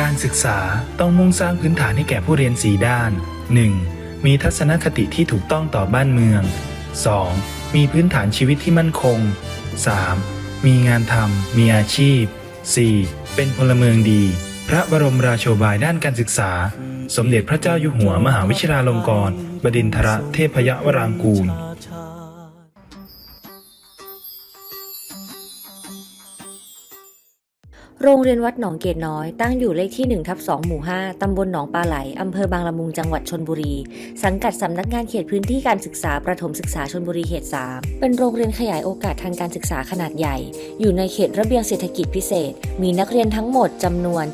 การศึกษาต้องมุ่งสร้างพื้นฐานให้แก่ผู้เรียน4ด้าน 1. มีทัศนคติที่ถูกต้องต่อบ้านเมือง 2. มีพื้นฐานชีวิตที่มั่นคง 3. มีงานทำมีอาชีพ 4. เป็นพลเมืองดี พระบรมราโชบายด้านการศึกษา สมเด็จพระเจ้าอยู่หัวมหาวิชิราลงกรณ์บดินทรเทพยวรางกูล โรงเรียนวัดหนองเกตน้อยตั้งอยู่เลขที่1ทับ2หมู่ 5 ตำบลหนองปลาไหล อำเภอบางละมุง จังหวัดชนบุรี สังกัดสำนักงานเขตพื้นที่การศึกษาประถมศึกษาชนบุรีเขต 3 เป็นโรงเรียนขยายโอกาสทางการศึกษาขนาดใหญ่ อยู่ในเขตระเบียงเศรษฐกิจพิเศษ มีนักเรียนทั้งหมดจำนวน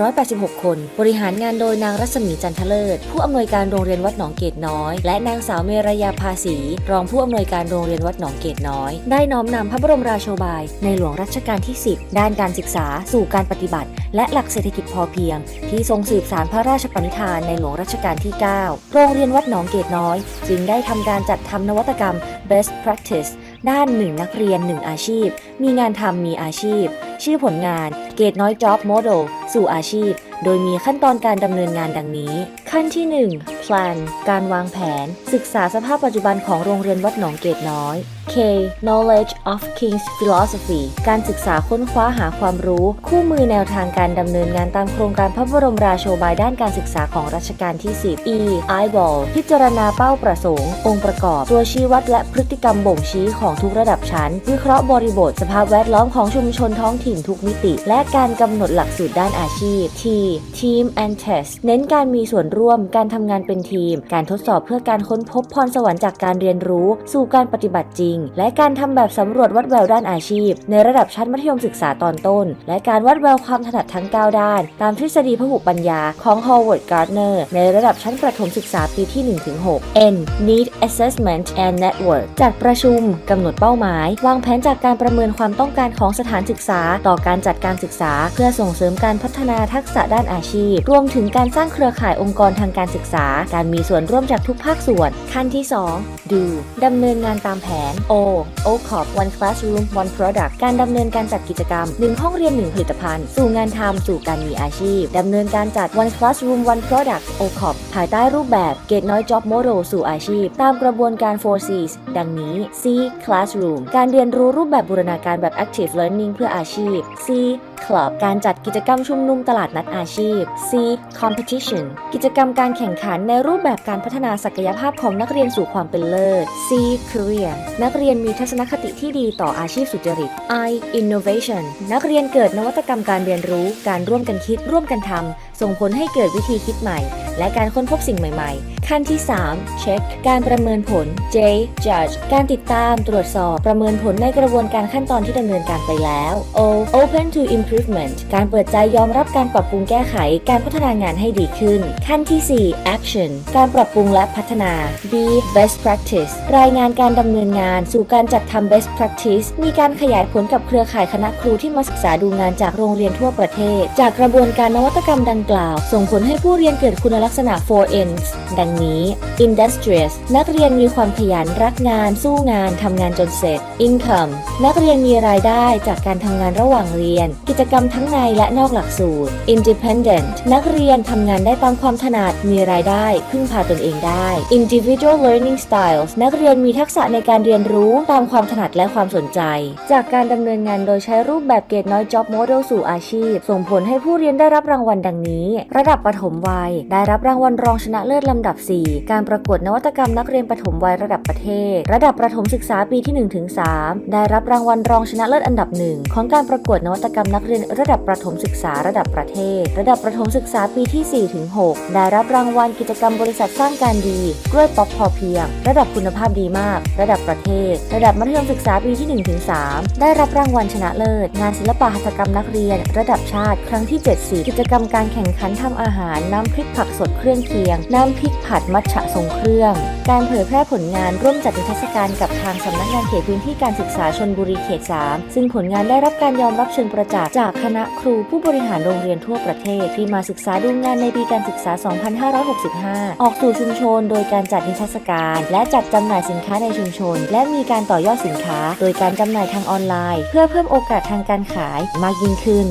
886 คน บริหารงานโดยนางรัศมีจันทเลิศ ผู้อำนวยการโรงเรียนวัดหนองเกตน้อย และนางสาวเมรยาภาษี รองผู้อำนวยการโรงเรียนวัดหนองเกตน้อย ได้น้อมนำพระบรมราโชบาย ในหลวงรัชกาลที่ 10 ด้านการศึกษาสู่การปฏิบัติ และหลักเศรษฐกิจพอเพียง ที่ทรงสืบสารพระราชปณิธานในหลวงรัชกาลที่ 9 โรงเรียนวัดหนองเกตน้อย จึงได้ทำการจัดทำนวัตกรรม best practice ด้านหนึ่งนักเรียนหนึ่งอาชีพ มีงานทำมีอาชีพ ชื่อผลงานเกตน้อย Job Model สู่อาชีพ โดยมีขั้นตอนการดำเนินงานดังนี้ ขั้นที่ 1 plan การวางแผน ศึกษาสภาพปัจจุบันของโรงเรียนวัดหนองเกตน้อย K knowledge of King's philosophy การศึกษาค้นคว้าหาความรู้ คู่มือแนวทางการดำเนินงานตามโครงการพระบรมราโชบายด้านการศึกษาของรัชกาลที่ 10 E eyeball พิจารณาเป้าประสงค์ องค์ประกอบ ตัวชี้วัดและพฤติกรรมบ่งชี้ของทุกระดับชั้น วิเคราะห์บริบท สภาพแวดล้อมของชุมชนท้องถิ่นทุกมิติ และการกำหนดหลักสูตรด้านอาชีพ T team and test เน้นการมีส่วนร่วมการทำงานเป็นทีม การทดสอบเพื่อการค้นพบพรสวรรค์จากการเรียนรู้ สู่การปฏิบัติจริง และการทำแบบสำรวจวัดแววด้านอาชีพ ในระดับชั้นมัธยมศึกษาตอนต้น และการวัดแววความถนัดทั้ง 9 ด้าน ตามทฤษฎีพหุปัญญาของ Howard Gardner ในระดับชั้นประถมศึกษาปีที่ 1-6 N need assessment and network จัดประชุมกำหนดเป้าหมาย วางแผนจากการประเมินความต้องการของสถานศึกษา ต่อการจัดการศึกษา เพื่อส่งเสริมการพัฒนาทักษะด้านอาชีพ รวมถึงการสร้างเครือข่ายองค์กรทางการศึกษาการมีส่วนร่วมจากทุกภาคส่วน ขั้นที่ 2 do ดำเนินงานตามแผน O OCOP one classroom one product การดำเนินการจัดกิจกรรม 1 ห้องเรียน 1 ผลิตภัณฑ์ สู่งานทำสู่การมีอาชีพดำเนินการจัด one classroom one product OCOP ภายใต้รูปแบบ Get น้อย Job Model สู่อาชีพ ตามกระบวนการ 4Cs ดังนี้ C classroom การเรียนรู้รูปแบบบูรณาการแบบ active learning เพื่ออาชีพ C Club การจัดกิจกรรมชุมนุมตลาดนัดอาชีพ C Competition กิจกรรมการแข่งขันในรูปแบบการพัฒนาศักยภาพของนักเรียนสู่ความเป็นเลิศ C Career นักเรียนมีทัศนคติที่ดีต่ออาชีพสุจริต I Innovation นักเรียนเกิดนวัตกรรมการเรียนรู้ การร่วมกันคิดร่วมกันทำส่งผลให้เกิดวิธีคิดใหม่ และการค้นพบสิ่งใหม่ๆ ขั้นที่ 3 Check การประเมินผล J Judge การติดตามตรวจสอบประเมินผลในกระบวนการขั้นตอนที่ดำเนินการไปแล้ว O Open to Improvement การเปิดใจยอมรับการปรับปรุงแก้ไข การพัฒนางานให้ดีขึ้น ขั้นที่ 4 Action การปรับปรุงและพัฒนา B Best Practice รายงานการดำเนินงานสู่การจัดทำ Best Practice มีการขยายผลกับเครือข่ายคณะครูที่มาศึกษาดูงานจากโรงเรียนทั่วประเทศ จากกระบวนการนวัตกรรมดังกล่าว ส่งผลให้ผู้เรียนเกิดคุณลักษณะ 4Ns ดังนี้ Industrious นักเรียนมีความขยันรักงานสู้งานทำงานจนเสร็จ Income นักเรียนมีรายได้จากการทำงานระหว่างเรียน กิจกรรมทั้งในและนอกหลักสูตร Independent นักเรียนทำงานได้ตามความถนัดมีรายได้พึ่งพาตนเองได้ Individual Learning Styles นักเรียนมีทักษะในการเรียนรู้ตามความถนัดและความสนใจ จากการดำเนินงานโดยใช้รูปแบบเกรดน้อย Job Model สู่อาชีพ ส่งผลให้ผู้เรียนได้รับรางวัลดังนี้ ระดับประถมวัยได้รับรางวัลรองชนะเลิศลำดับ 4 การประกวดนวัตกรรมนักเรียนประถมวัยระดับประเทศ ระดับประถมศึกษาปีที่ 1-3 ได้รับรางวัลรองชนะเลิศอันดับหนึ่งของการประกวดนวัตกรรมนักเรียนระดับประถมศึกษาระดับประเทศ ระดับประถมศึกษาปีที่ 4-6 ได้รับรางวัลกิจกรรมบริษัทสร้างการดีกล้วยป๊อปพอเพียง ระดับคุณภาพดีมาก ระดับประเทศ ระดับมัธยมศึกษาปีที่ 1-3 ได้รับรางวัลชนะเลิศ งานศิลปะหัตถกรรมนักเรียน ระดับชาติ ครั้งที่74กิจกรรมการแข่งขันทำอาหารน้ำพริกผักสดเครื่องเคียง น้ำพริกผัดมัทฉะทรงเครื่อง การเผยแพร่ผลงานร่วมจัดนิทรรศการกับทางสำนักงานเขตพื้นที่การศึกษาชนบุรีเขต 3 ซึ่งผลงานได้รับการยอมรับเชิงประจักษ์จากคณะครูผู้บริหารโรงเรียนทั่วประเทศ ที่มาศึกษาดูงานในปีการศึกษา 2565 ออกสู่ชุมชน โดยการจัดนิทรรศการ และจัดจำหน่ายสินค้าในชุมชน และมีการต่อยอดสินค้า โดยการจำหน่ายทางออนไลน์ เพื่อเพิ่มโอกาสทางการขายมากยิ่งขึ้น